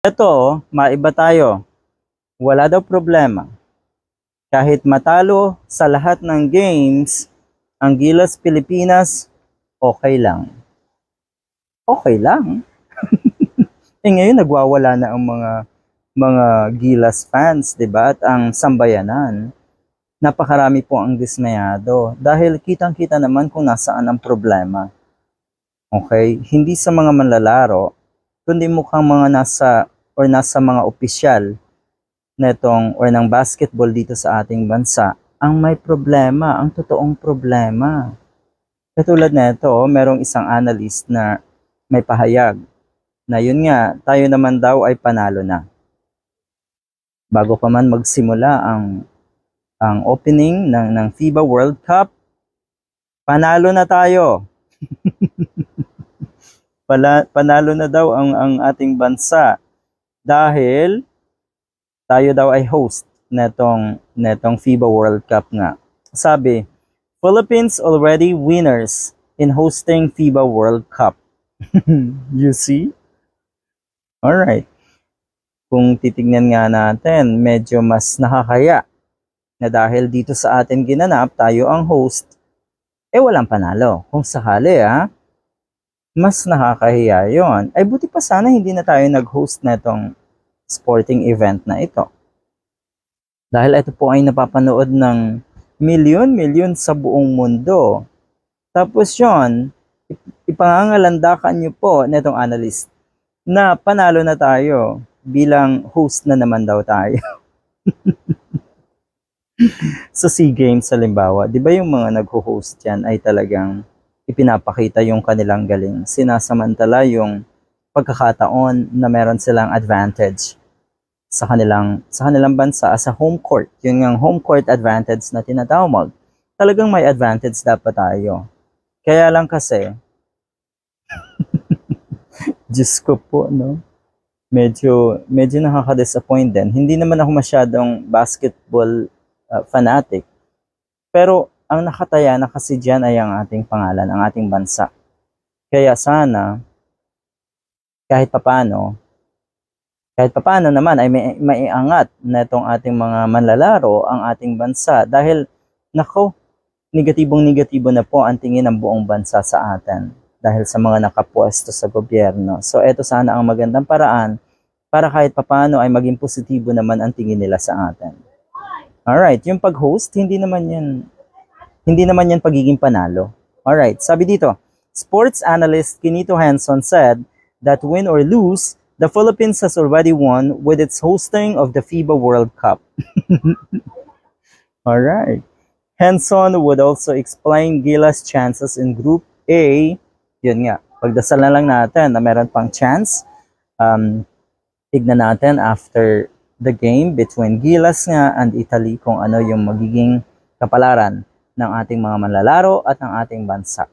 Ito, maiba tayo. Wala daw problema. Kahit matalo sa lahat ng games, ang Gilas Pilipinas, okay lang. Okay lang. eh ngayon nagwawala na ang mga mga Gilas fans, 'di ba? At ang sambayanan. Napakarami po ang dismayado dahil kitang-kita naman kung nasaan ang problema. Okay? Hindi sa mga manlalaro, kundi mukhang mga nasa or nasa mga opisyal netong or ng basketball dito sa ating bansa ang may problema, ang totoong problema. Katulad nito, merong isang analyst na may pahayag na yun nga, tayo naman daw ay panalo na. Bago pa man magsimula ang ang opening ng ng FIBA World Cup, panalo na tayo. Pala, panalo na daw ang ang ating bansa dahil tayo daw ay host netong netong FIBA World Cup nga. Sabi, Philippines already winners in hosting FIBA World Cup. you see? All right. Kung titingnan nga natin, medyo mas nakakaya na dahil dito sa atin ginanap, tayo ang host, eh walang panalo. Kung sakali ah, mas nakakahiya yon. Ay buti pa sana hindi na tayo nag-host na itong sporting event na ito. Dahil ito po ay napapanood ng milyon-milyon sa buong mundo. Tapos yon, ipangangalandakan niyo po netong analyst na panalo na tayo bilang host na naman daw tayo. sa SEA Games halimbawa, di ba yung mga nagho-host yan ay talagang ipinapakita yung kanilang galing. Sinasamantala yung pagkakataon na meron silang advantage sa kanilang sa kanilang bansa as a home court. Yun yung home court advantage na tinatawag. Talagang may advantage dapat tayo. Kaya lang kasi, Diyos ko po, no? Medyo, medyo nakaka-disappoint din. Hindi naman ako masyadong basketball uh, fanatic. Pero ang nakataya na kasi dyan ay ang ating pangalan, ang ating bansa. Kaya sana, kahit papano, kahit papano naman ay may, maiangat na itong ating mga manlalaro ang ating bansa dahil nako, negatibong negatibo na po ang tingin ng buong bansa sa atin dahil sa mga nakapwesto sa gobyerno. So ito sana ang magandang paraan para kahit papano ay maging positibo naman ang tingin nila sa atin. Alright, yung pag-host, hindi naman yan, hindi naman yan pagiging panalo. Alright, sabi dito, sports analyst Kinito Hanson said that win or lose, the Philippines has already won with its hosting of the FIBA World Cup. Alright. Henson would also explain Gila's chances in Group A. Yun nga, pagdasal na lang natin na meron pang chance. Um, tignan natin after the game between Gilas nga and Italy kung ano yung magiging kapalaran ng ating mga manlalaro at ng ating bansa.